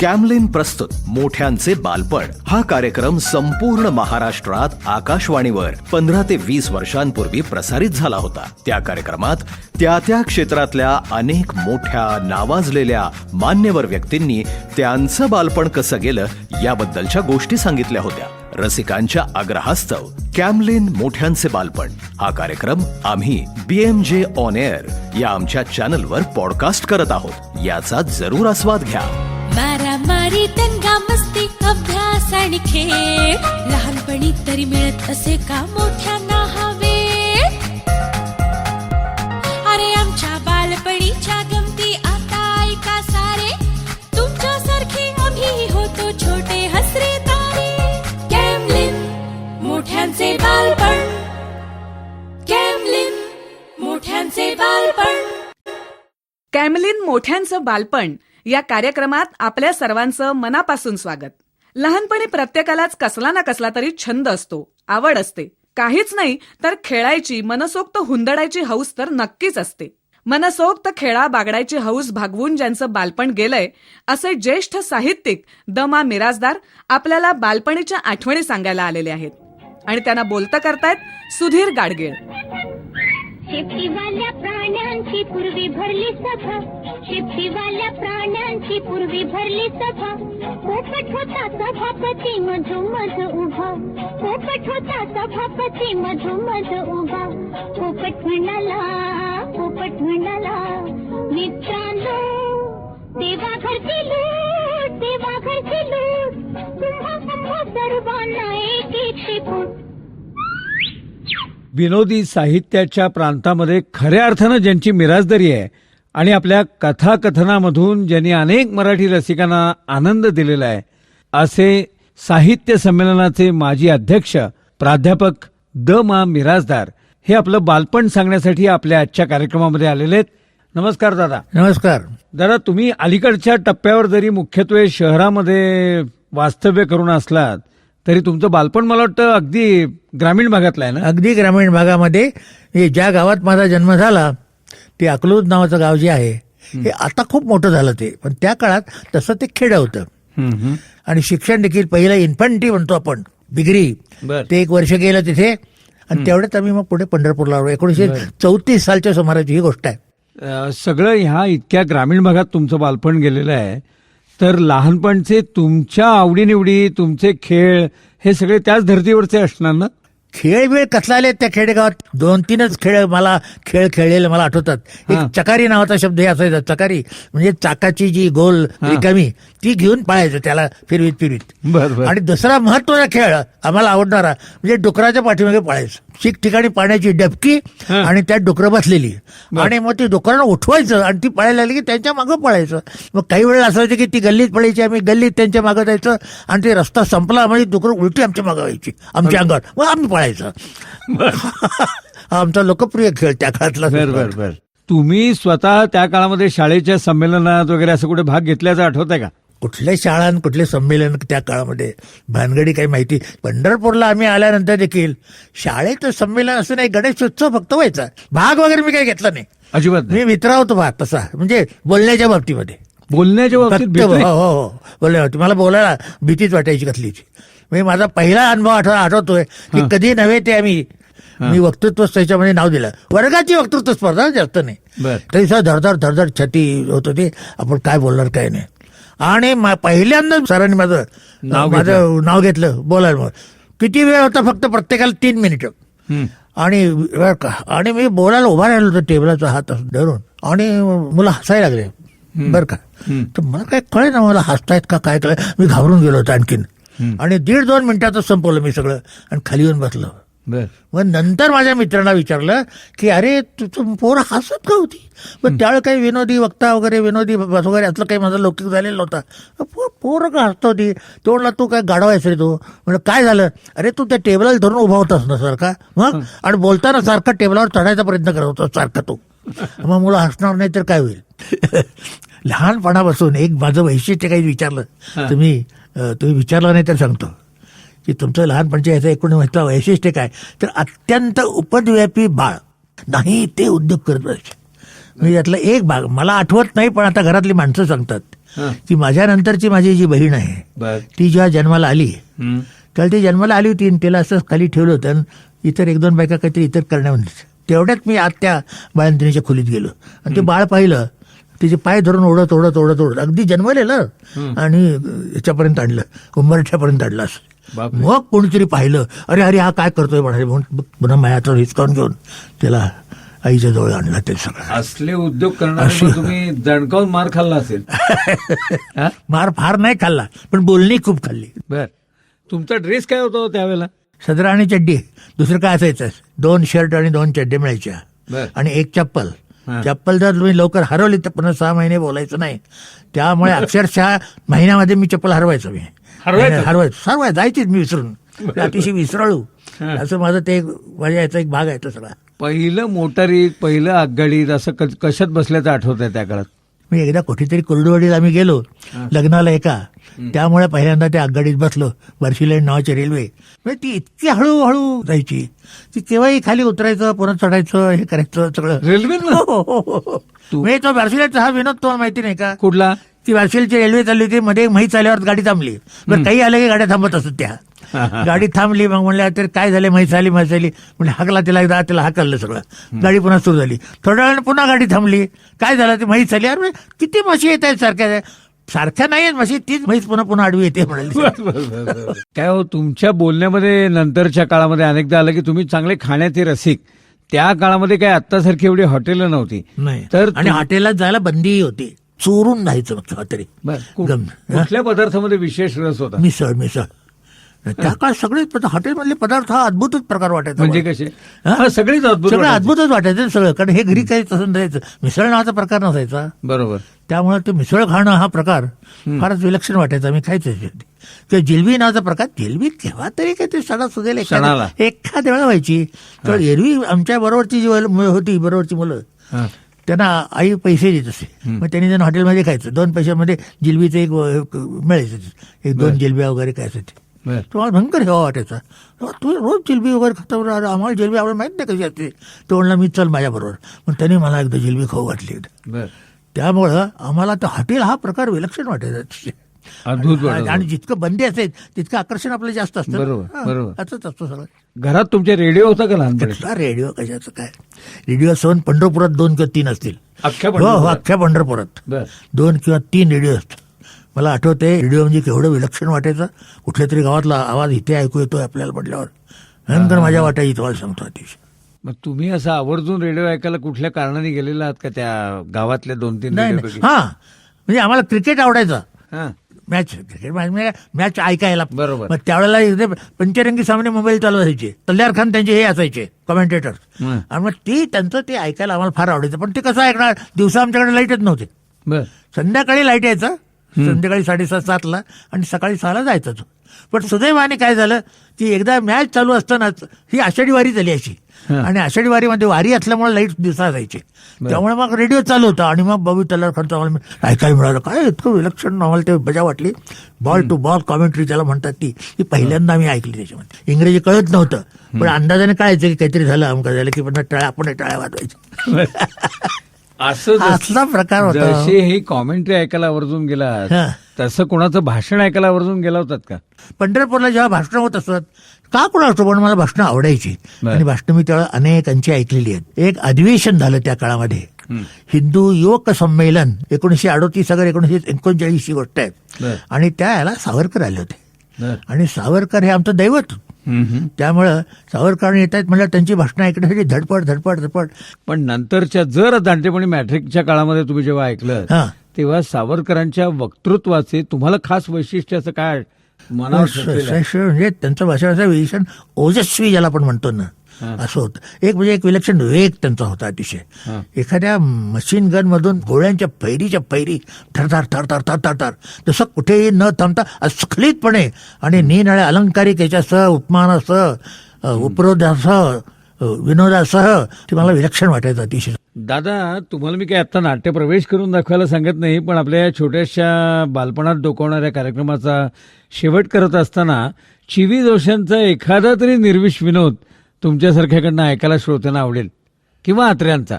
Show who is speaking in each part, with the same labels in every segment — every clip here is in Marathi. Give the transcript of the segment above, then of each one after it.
Speaker 1: कॅमलिन प्रस्तुत मोठ्यांचे बालपण. हा कार्यक्रम संपूर्ण महाराष्ट्रात आकाशवाणीवर पंधरा ते वीस वर्षांपूर्वी प्रसारित झाला होता. त्या कार्यक्रमात त्या त्या क्षेत्रातल्या अनेक मोठ्या नावाजलेल्या मान्यवर व्यक्तींनी त्यांचं बालपण कसं गेलं याबद्दलच्या गोष्टी सांगितल्या होत्या. रसिकांच्या आग्रहास्तव कॅमलिन मोठ्यांचे बालपण. हा कार्यक्रम आम्ही बीएमजे ऑन एअर या आमच्या चॅनलवर पॉडकास्ट करत आहोत. याचा जरूर आस्वाद घ्या.
Speaker 2: अभ्यास आणि खेळ लहानपणी तरी मिळत असे का मोठ्यांना हवे अरे आमच्या बालपणीच्या गमती आता ऐका सारे. तुमच्यासारखे आम्ही होतो छोटे हसरे तारे. कॅमलिन मोठ्यांचे बालपण. कॅमलिन मोठ्यांचे बालपण.
Speaker 3: कॅमलिन मोठ्यांचं बालपण. या कार्यक्रमात आपल्या सर्वांचं मनापासून स्वागत. लहानपणी प्रत्येकालाच कसला ना कसला तरी छंद असतो. आवड असते. काहीच नाही तर खेळायची मनसोक्त हुंदडायची हौस तर नक्कीच असते. मनसोक्त खेळा बागडायची हौस भागवून ज्यांचं बालपण गेलंय असे ज्येष्ठ साहित्यिक द मा मिराजदार आपल्याला बालपणीच्या आठवणी सांगायला आलेले आहेत. आणि त्यांना बोलतं करतायत सुधीर गाडगीळ.
Speaker 4: शेपटीवाल्या प्राण्यांची पूर्वी भरली सभा. शेपटीवाल्या प्राण्यांची पूर्वी भरली सभा. पोपट होता सभापती मधोमध उभा. पोपट होता सभापती मधोमध उभा. पोपट म्हणाला
Speaker 5: विनोदी साहित्याच्या प्रांतामध्ये खऱ्या अर्थानं ज्यांची मिराजदारी आहे आणि आपल्या कथाकथनामधून ज्यांनी अनेक मराठी रसिकांना आनंद दिलेला आहे असे साहित्य संमेलनाचे माजी अध्यक्ष प्राध्यापक द मा मिराजदार हे आपलं बालपण सांगण्यासाठी आपल्या आजच्या कार्यक्रमामध्ये आलेले आहेत. नमस्कार दादा.
Speaker 6: नमस्कार.
Speaker 5: दादा तुम्ही अलीकडच्या टप्प्यावर जरी मुख्यत्वे शहरामध्ये वास्तव्य करून असलात तरी तुमचं बालपण मला वाटतं अगदी ग्रामीण भागातलं आहे ना?
Speaker 6: अगदी ग्रामीण भागामध्ये ज्या गावात माझा जन्म झाला ते अकलूज नावाचं गाव जे आहे हे आता खूप मोठं झालं ते. पण त्या काळात तसं ते खेड होतं. आणि शिक्षण देखील पहिलं इन्फंटी म्हणतो आपण डिग्री. ते एक वर्ष गेलं तिथे आणि तेवढ्यात आम्ही मग पुढे पंढरपूरला आलो. एकोणीशे चौतीस सालच्या सुमाराची ही गोष्ट आहे.
Speaker 5: सगळं ह्या इतक्या ग्रामीण भागात तुमचं बालपण गेलेलं आहे. तर लहानपणचे तुमच्या आवडीनिवडी तुमचे खेळ हे सगळे त्याच धर्तीवरचे असणार ना?
Speaker 6: खेळ वेळ कसला आले त्या खेडेगावात? दोन तीनच खेळ मला खेळ खेळलेले मला आठवतात.
Speaker 5: हा.
Speaker 6: एक चकारी नावाचा शब्द हे असायचा चकारी. म्हणजे चाकाची जी गोल
Speaker 5: हा.
Speaker 6: रिकामी ती घेऊन पळायचं त्याला फिरवीत फिरवीत.
Speaker 5: बर बर.
Speaker 6: आणि दुसरा महत्त्वाचा खेळ आम्हाला आवडणारा म्हणजे डुकराच्या पाठीमागे पळायचं. शिक ठिकाणी पाण्याची डबकी
Speaker 5: हा.
Speaker 6: आणि त्यात डुकरं बसलेली. आणि मग ती डुकरांना उठवायचं आणि ती पळायला लागली की त्यांच्या मागं पळायचं. मग काही वेळेला असायचं की ती गल्लीत पळायची आम्ही गल्लीत त्यांच्या मागं जायचं आणि ते रस्ता संपला म्हणजे डुकरं उलटी आमच्या मागं व्हायची आमच्या अंगावर. मग आम्ही पळायचं. हा आमचा लोकप्रिय खेळ त्या काळातला
Speaker 5: बर बर बर. तुम्ही स्वतः त्या काळामध्ये शाळेच्या संमेलनात वगैरे असं कुठे भाग घेतल्याचं आठवत आहे का?
Speaker 6: कुठल्या शाळा आणि कुठले संमेलन त्या काळामध्ये? भानगडी काही माहिती? पंढरपूरला आम्ही आल्यानंतर देखील शाळेचं संमेलन असं नाही गणेशोत्सव फक्त व्हायचा. भाग वगैरे मी काही घेतला नाही.
Speaker 5: अजिबात नाही.
Speaker 6: मी मित्रा होतो भाग तसा म्हणजे बोलण्याच्या बाबतीमध्ये.
Speaker 5: बोलण्याच्या बाबतीत
Speaker 6: फक्त हो
Speaker 5: भीती?
Speaker 6: हो. हो बाबतीत. मला बोलायला भीतीच वाटायची कसलीची. म्हणजे माझा पहिला अनुभव आठव आठवतोय की कधी नव्हे ते आम्ही मी वक्तृत्व त्याच्यामध्ये नाव दिलं. वर्गाची वक्तृत्व स्पर्धा जास्त नाही. तरी सुद्धा धडधड धडधड छाती होत होती. आपण काय बोलणार काय नाही. आणि मा- पहिल्यांदा सरांनी माझं
Speaker 5: नाव
Speaker 6: माझं नाव घेतलं बोलायला. मग किती वेळ होता फक्त प्रत्येकाला तीन मिनिटं. आणि आणि मी बोलायला उभा राहिलो होतो टेबलाचा हात धरून. आणि मुलं हसायला लागले. बरं का. तर मला काय कळे ना मला हसतायत का काय कळ मी घाबरून गेलो होतो आणखीन. आणि दीड दोन मिनिटातच संपवलं मी सगळं आणि खाली येऊन बसलो. मग नंतर माझ्या मित्रांना विचारलं की अरे तुझं पोरं हसत का होती? पण त्यावेळी काही विनोदी वक्ता वगैरे विनोदी बस वगैरे असलं काही माझा लौकिक झालेलं नव्हता. पोरं का हसत होती? तो म्हणला तू काय गाडवायस रे तू. म्हणजे काय झालं? अरे तू त्या टेबलाला धरून उभा होतास ना सारखा. मग आणि बोलताना सारखा टेबलावर चढायचा प्रयत्न करत होता सारखा तो. मग मुलं हसणार नाही तर काय होईल? लहानपणापासून एक माझं वैशिष्ट्य काही विचारलं. तुम्ही तुम्ही विचारलं नाही तर सांगतो. की तुमचं लहानपणच्या याचं एकूण म्हटलं वैशिष्ट्य काय? तर अत्यंत उपद्व्यापी बाळ. नाही ते उद्योग करत बसायचे म्हणजे यातला एक भाग. मला आठवत नाही पण आता घरातली माणसं सांगतात. की माझ्या नंतरची माझी जी बहीण आहे ती जेव्हा जन्माला आली
Speaker 5: हं.
Speaker 6: तेव्हा ती जन्माला आली होती आणि तिला असं खाली ठेवलं होतं आणि इतर एक दोन बायका काहीतरी इतर करण्यामध्ये. तेवढ्यात मी आत त्या बाळंतिणीच्या खोलीत गेलो. आणि ते बाळ पाहिलं. तिचे पाय धरून ओढत ओढत ओढत ओढत. अगदी जन्मलेलं आणि याच्यापर्यंत आणलं. उंबरठ्यापर्यंत आणलं असं. मग कोणीतरी पाहिलं अरे अरे हा काय करतोय? म्हणाले म्हणून पुन्हा मायाचं हिसकावून घेऊन त्याला आईच्या जवळ आणला ते सगळं.
Speaker 5: असले उद्योग तुम्ही दणकावून मार खाल्ला असेल?
Speaker 6: मार फार नाही खाल्ला पण बोलणी खूप खाल्ली.
Speaker 5: बर. तुमचा ड्रेस काय होता हो त्यावेळेला?
Speaker 6: सदरा आणि चड्डी. दुसरं काय असायचं? दोन शर्ट आणि दोन चड्डे मिळायच्या. आणि एक चप्पल. चप्पल जर तुम्ही लवकर हरवली तर पुन्हा सहा महिने बोलायचं नाही. त्यामुळे अक्षरशः महिन्यामध्ये मी चप्पल हरवायचो मी.
Speaker 5: हरवायचं?
Speaker 6: हरवायचं. सर्व जायचीच मी विसरून. अतिशय विसराळू. असं माझं ते एक माझ्या याचा एक भाग आहे तो सगळा
Speaker 5: पहिलं मोटारीत पहिलं आगगाडीत असं कशात बसल्याचं आठवत आहे त्या काळात?
Speaker 6: मी एकदा कुठेतरी कुर्डुवाडीला आम्ही गेलो लग्नाला एका. त्यामुळे पहिल्यांदा त्या आगगाडीत बसलो बार्शीलाईन नावाची रेल्वे. म्हणजे ती इतकी हळूहळू जायची. ती केव्हाही खाली उतरायचं पुन्हा चढायचं हे करायचं सगळं.
Speaker 5: रेल्वेनं?
Speaker 6: हो, हो, हो.
Speaker 5: तू-
Speaker 6: तो बार्शीलाईनचा हा विनोद तुम्हाला माहिती नाही का?
Speaker 5: कुठला?
Speaker 6: ती बार्शीलची रेल्वे चालली होती मध्ये म्हैस आल्यावर गाडी थांबली. बरं काही आलं की गाड्या थांबत असत त्या. गाडी थांबली मग म्हणल्या तर काय झाले म्हैस आली म्हैस आली. म्हणजे हाकला तिला एकदा तिला हाकललं सगळं. गाडी पुन्हा सुरू झाली. थोड्या वेळानं पुन्हा गाडी थांबली. काय झालं ती म्हैस आली. अरे किती म्हशी येत आहेत सारख्या? सारख्या नाही आहेत म्हशी तीच म्हैस पुन्हा पुन्हा आडवी येते म्हणाली.
Speaker 5: काय हो तुमच्या बोलण्यामध्ये नंतरच्या काळामध्ये अनेकदा आलं की तुम्ही चांगले खाण्याचे रसिक. त्या काळामध्ये काय आत्तासारखी एवढी हॉटेलं नव्हती.
Speaker 6: नाही.
Speaker 5: तर
Speaker 6: आणि हॉटेलात जायला बंदीही होती. चोरून मग केव्हा तरी.
Speaker 5: कुठल्या पदार्थामध्ये विशेष रस होता?
Speaker 6: मिसळ मिसळ. त्या काळात सगळे हॉटेलमधले पदार्थ हा अद्भुतच प्रकार वाटायचा.
Speaker 5: म्हणजे. कसे? सगळीच अद्भुत
Speaker 6: सगळं. अद्भुतच वाटायचं सगळं. कारण हे घरी काही तसं नसायचं. मिसळ नावाचा प्रकार नसायचा.
Speaker 5: बरोबर.
Speaker 6: त्यामुळे ते मिसळ खाणं हा प्रकार फारच विलक्षण वाटायचा. मी खायचं किंवा जिलबी नावाचा प्रकार जिलबी केव्हा तरी काय ते सणा
Speaker 5: सणाला.
Speaker 6: एखाद्या वेळा व्हायची. तर एरवी आमच्या बरोबरची जी होती बरोबरची मुलं. त्यांना आई पैसे देत असे. मग त्यांनी त्यांना हॉटेलमध्ये खायचं. दोन पैशामध्ये जिलबीचं एक मिळायचं एक दोन जिलब्या वगैरे काय असायचे. तुम्हाला भयंकर हेवा वाटायचा. तू रोज जिलबी वगैरे खाता आम्हाला जिलबी आवड माहीत नाही कशी असते. तो म्हणला मी चल माझ्याबरोबर. मग त्यांनी मला एकदा जिलबी खाऊ घातली. एकदा. त्यामुळं आम्हाला तर हॉटेल हा प्रकार विलक्षण वाटायचा.
Speaker 5: अद्भुत वाटत
Speaker 6: आणि. जितकं बंदी असेल तितकं आकर्षण आपलं जास्त असतं
Speaker 5: बरोबर, बरोबर.
Speaker 6: असंच असतं सगळं.
Speaker 5: घरात तुमच्या रेडिओ होता का लहानपणी?
Speaker 6: कसला रेडिओ कशाचं काय? रेडिओ सोन पंढरपुरात दोन किंवा तीन असतील.
Speaker 5: अख्ख्या
Speaker 6: हो हो
Speaker 5: पंढरपुरात?
Speaker 6: अख्ख्या पंढरपुरात.
Speaker 5: बर.
Speaker 6: दोन किंवा तीन रेडिओ असतात. मला आठवते रेडिओ म्हणजे केवढं विलक्षण वाटायचं. कुठल्या तरी गावातला आवाज इथे ऐकू येतोय आपल्याला म्हटल्यावर. भयंकर माझ्या वाटायची तुम्हाला सांगतो अतिशय.
Speaker 5: मग तुम्ही असं आवर्जून रेडिओ ऐकायला कुठल्या कारणाने गेलेला आहात का त्या गावातल्या दोन तीन
Speaker 6: नाही
Speaker 5: रेडिओपैकी?
Speaker 6: नाही. हा म्हणजे आम्हाला क्रिकेट आवडायचं.
Speaker 5: हा.
Speaker 6: मॅच क्रिकेट मॅच म्हणजे मॅच ऐकायला.
Speaker 5: बरोबर.
Speaker 6: मग त्यावेळेला इथे पंचरंगी सामने मुंबईला चालू असायचे तल्ल्यार खान त्यांचे हे असायचे कमेंटेटर. आणि मग ती त्यांचं ते ऐकायला आम्हाला फार आवडायचं. पण ते कसं ऐकणार? दिवसा आमच्याकडे लाईटच नव्हते. संध्याकाळी लाइट यायचं. संध्याकाळी साडेसात सातला आणि सकाळी सहाला जायचं. तो पण सुदैवाने काय झालं? की एकदा मॅच चालू असतानाच ही आषाढी वारी झाली अशी. आणि आषाढी वारीमध्ये वारी असल्यामुळे लाइट दिवसा असायची त्यामुळे मग रेडिओ चालू होता आणि मग बबी आम्हाला मी ऐकायला मिळालं? काय इतकं विलक्षण आम्हाला ते मजा वाटली. बॉल टू बॉल कॉमेंट्री त्याला म्हणतात ती. ती पहिल्यांदा आम्ही ऐकली त्याच्यामध्ये. इंग्रजी कळत नव्हतं. पण अंदाजाने कळायचं की काहीतरी झालं. अमका झालं की पुन्हा टाळ्या आपण टाळ्या वाजवायच्या.
Speaker 5: असं
Speaker 6: प्रकार होता
Speaker 5: जसे ही कॉमेंट्री ऐकायला आवर्जून गेला. तसं कोणाचं भाषण ऐकायला आवर्जून गेला होतात का
Speaker 6: पंढरपूरला जेव्हा भाषणं होत असतात का कोणा असतो पण मला भाषणं आवडायची. आणि भाषणं मी त्यावेळेला अनेकांची ऐकलेली आहेत एक अधिवेशन झालं त्या काळामध्ये हिंदू युवक संमेलन एकोणीशे अडोतीस अगर एकोणीशे एकोणचाळीस ही गोष्ट आहे. आणि त्या याला सावरकर आले होते. आणि सावरकर हे आमचं दैवत. त्यामुळं सावरकर येत आहेत म्हणजे त्यांची भाषणं ऐकण्यासाठी धडपड धडपड धडपड
Speaker 5: पण नंतरच्या जर जाणतेपणी मॅट्रिकच्या काळामध्ये तुम्ही जेव्हा ऐकलं. तेव्हा सावरकरांच्या वक्तृत्वाचे तुम्हाला खास वैशिष्ट्य असं काय
Speaker 6: म्हणजे त्यांचं भाषण असं विलक्षण ओजस्वी ज्याला आपण म्हणतो ना. असं होतं. एक म्हणजे एक विलक्षण वेग त्यांचा होता अतिशय. एखाद्या मशीन गन मधून गोळ्यांच्या फैरीच्या फैरी थरथर थरथर थरथर थर तसं कुठेही न थांबता अस्खलितपणे आणि निनाळ्या अलंकारिक याच्यासह उपमानासह उपरोधासह विनोदासह ते मला विलक्षण वाटायचं अतिशय.
Speaker 5: दादा तुम्हाला मी काही आता नाट्य प्रवेश करून दाखवायला सांगत नाही पण आपल्या छोट्याशा बालपणात डोकावणाऱ्या कार्यक्रमाचा शेवट करत असताना चिवी दोषांचा एखादा तरी निर्विष विनोद तुमच्यासारख्याकडनं ऐकायला श्रोत्यांना आवडेल. किंवा आत्र्यांचा.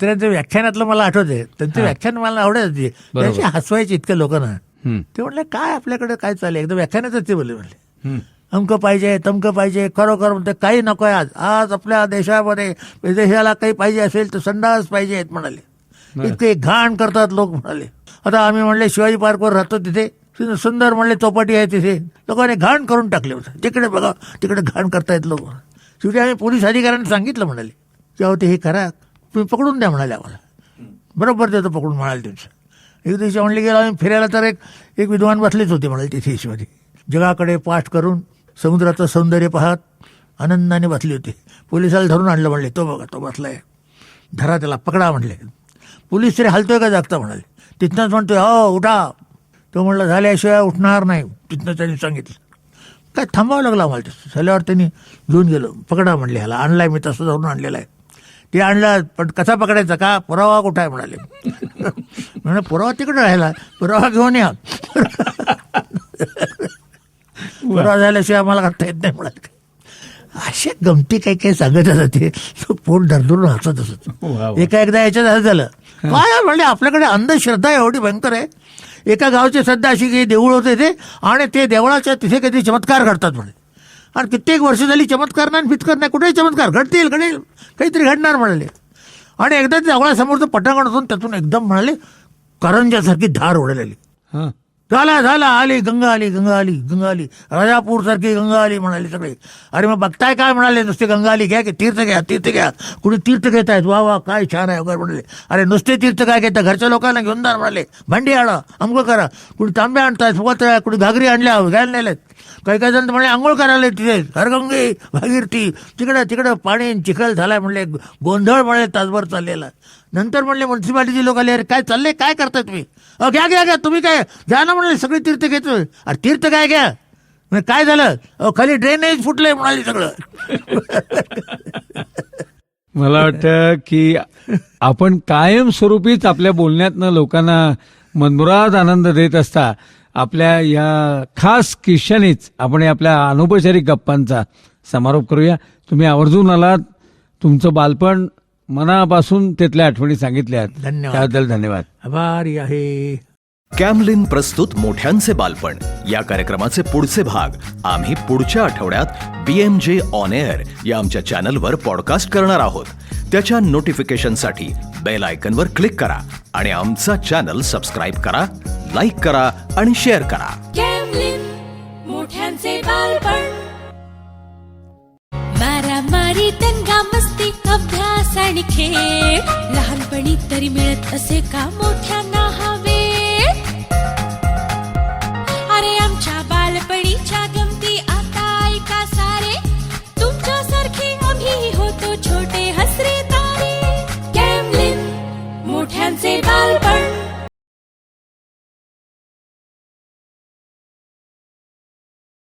Speaker 6: त्यांच्या व्याख्यानातलं मला आठवते त्यांचे व्याख्यान मला आवडत होती. त्याची हसवायची इतक्या लोकांना. ते म्हणले काय आपल्याकडे काय चाललंय? एकदम व्याख्यानातच ते बोलले म्हणले. अमकं पाहिजे तमकं पाहिजे खरोखर म्हणते काही नको आहे आज. आज आपल्या देशामध्ये विदेशाला काही पाहिजे असेल तर संडास पाहिजेत म्हणाले. इतके घाण करतात लोक म्हणाले. आता आम्ही म्हणले शिवाजी पार्कवर राहतो तिथे. सुंदर म्हणले चौपाटी आहे तिथे. लोकांनी घाण करून टाकले होते तिकडे बघा तिकडे घाण करतायत लोक. शेवटी आम्ही पोलीस अधिकाऱ्यांनी सांगितलं म्हणाले तेव्हा ते हे करा तुम्ही पकडून द्या म्हणाले आम्हाला. बरोबर देतो पकडून म्हणाले त्यांचं. एक दिवशी म्हणले गेलो आम्ही फिरायला तर एक एक विद्वान बसलेच होते म्हणाले तिथे ईश्वरी जगाकडे पाठ करून समुद्राचं सौंदर्य पाहत आनंदाने बसली होती. पोलिसाला धरून आणलं म्हणले तो बघा तो बसलाय. धरा त्याला पकडा म्हणले. पोलीस तरी हलतोय का? जागता म्हणाले. तिथनंच म्हणतोय हो उठा. तो म्हणलं झाल्याशिवाय उठणार नाही. तिथनं त्यांनी सांगितलं. काय थांबावं लागलं आम्हाला तसं झाल्यावर त्यांनी घेऊन गेलो. पकडा म्हणले ह्याला. आणलाय मी तसं धरून आणलेला आहे. ते आणला पण कसा पकडायचा? का? पुरावा कुठं आहे म्हणाले. म्हणे पुरावा तिकडे राहिला. पुरावा घेऊन या. पुरावा झाल्याशिवाय आम्हाला करता येत नाही म्हणाले. अशा गमती काही काही सांगत होते तो. पोट धरधरून हसत असत. एका एकदा याच्यात असं झालं. काय म्हणले आपल्याकडे अंधश्रद्धा एवढी भयंकर आहे? एका गावचे सध्या अशी काही देऊळ होते ते आणि ते देवळाच्या तिथे काहीतरी चमत्कार घडतात म्हणे. आणि कित्येक वर्ष झाली चमत्कार नाही फितकर नाही. कुठेही चमत्कार घडतील घडेल काहीतरी घडणार म्हणाले. आणि एकदा ते देवळासमोरचं पटांगण होतं त्यातून एकदम म्हणाले करंजासारखी धार उडलेली.
Speaker 5: हां.
Speaker 6: झाला झाला आली गंगा आली गंगा आली गंगा आली. राजापूर सारखी गंगा आली म्हणाले सगळे. अरे मग बघताय काय म्हणाले नुसते गंगा आली घ्या की तीर्थ घ्या तीर्थ घ्या. कुणी तीर्थ घेत आहेत? वा वा काय छान आहे वगैरे म्हणाले. अरे नुसते तीर्थ काय घेता? घरच्या लोकांना घेऊन जा म्हणाले. भांडी आणा अंघोळ करा. कुणी तांबे आणतायत फुगत कुणी घागरी आणल्या घ्यायला नेल्यात. काही काही जण म्हणे आंघोळ करायला तिथे. हरगंगे भागीरथी. तिकडं तिकडं पाणी चिखल झालाय म्हणले. गोंधळ म्हणले तासभर चाललेला. नंतर म्हणले म्युन्सिपालिटीचे लोक आले. अरे काय चाललंय? काय करताय तुम्ही? अहो घ्या घ्या घ्या तुम्ही काय? घ्या ना म्हणाले सगळे तीर्थ घेतो. अरे तीर्थ काय घ्या? म्हणजे काय झालं? अहो खाली ड्रेनेज फुटलंय म्हणाले सगळं.
Speaker 5: मला वाटतं की आपण कायमस्वरूपीच आपल्या बोलण्यातनं लोकांना मनमुराद आनंद देत असता आपल्या या खास किशानीच आपण आपल्या अनौपचारिक गप्पांचा समारोप करूया. तुम्ही आवर्जून आलात. तुमचं बालपण मनापासून तिथल्या आठवणी सांगितल्या
Speaker 6: धन्यवाद.
Speaker 5: त्याबद्दल धन्यवाद.
Speaker 6: आभारी आहे.
Speaker 1: कॅमलिन प्रस्तुत मोठ्यांचे बालपण. या कार्यक्रमाचे पुढचे भाग आम्ही पुढच्या आठवड्यात बीएमजे ऑन एअर या आमच्या चॅनलवर पॉडकास्ट करणार आहोत. त्याच्या नोटिफिकेशनसाठी बेल आयकनवर क्लिक करा आणि आमचा चॅनल सबस्क्राईब करा लाईक करा आणि शेअर करा.
Speaker 2: कॅमलिन मोठ्यांचे आणि खेळ लहानपणी तरी मिळत असे का मोठ्यांना?